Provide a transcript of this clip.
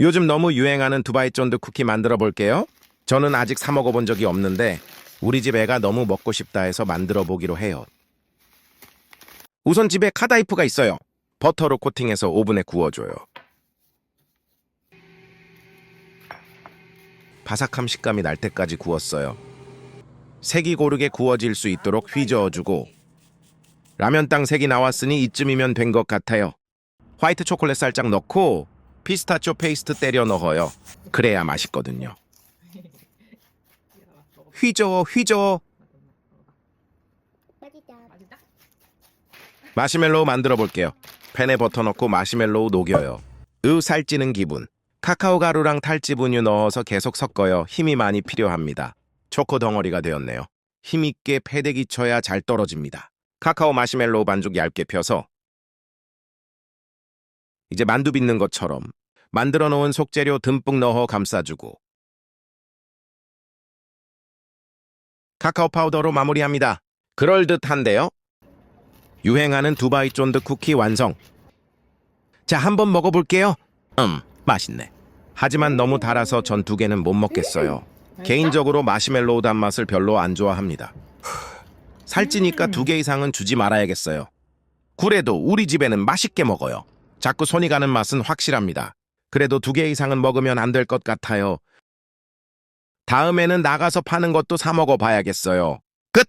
요즘 너무 유행하는 두바이 쫀드 쿠키 만들어 볼게요. 저는 아직 사 먹어본 적이 없는데 우리 집 애가 너무 먹고 싶다 해서 만들어 보기로 해요. 우선 집에 카다이프가 있어요. 버터로 코팅해서 오븐에 구워줘요. 바삭함 식감이 날 때까지 구웠어요. 색이 고르게 구워질 수 있도록 휘저어주고 라면 땅 색이 나왔으니 이쯤이면 된 것 같아요. 화이트 초콜릿 살짝 넣고 피스타치오 페이스트 때려 넣어요. 그래야 맛있거든요. 휘저어 휘저어? 마시멜로우 만들어 볼게요. 팬에 버터 넣고 마시멜로우 녹여요. 으 살찌는 기분. 카카오 가루랑 탈즙 우유 넣어서 계속 섞어요. 힘이 많이 필요합니다. 초코 덩어리가 되었네요. 힘있게 패대기 쳐야 잘 떨어집니다. 카카오 마시멜로우 반죽 얇게 펴서 이제 만두 빚는 것처럼 만들어 놓은 속재료 듬뿍 넣어 감싸주고 카카오 파우더로 마무리합니다. 그럴듯한데요? 유행하는 두바이 쫀드 쿠키 완성. 자, 한번 먹어볼게요. 음, 맛있네. 하지만 너무 달아서 전 두 개는 못 먹겠어요. 개인적으로 마시멜로우 단맛을 별로 안 좋아합니다. 살찌니까 두 개 이상은 주지 말아야겠어요. 그래도 우리 집에는 맛있게 먹어요. 자꾸 손이 가는 맛은 확실합니다. 그래도 두 개 이상은 먹으면 안 될 것 같아요. 다음에는 나가서 파는 것도 사 먹어 봐야겠어요. 끝!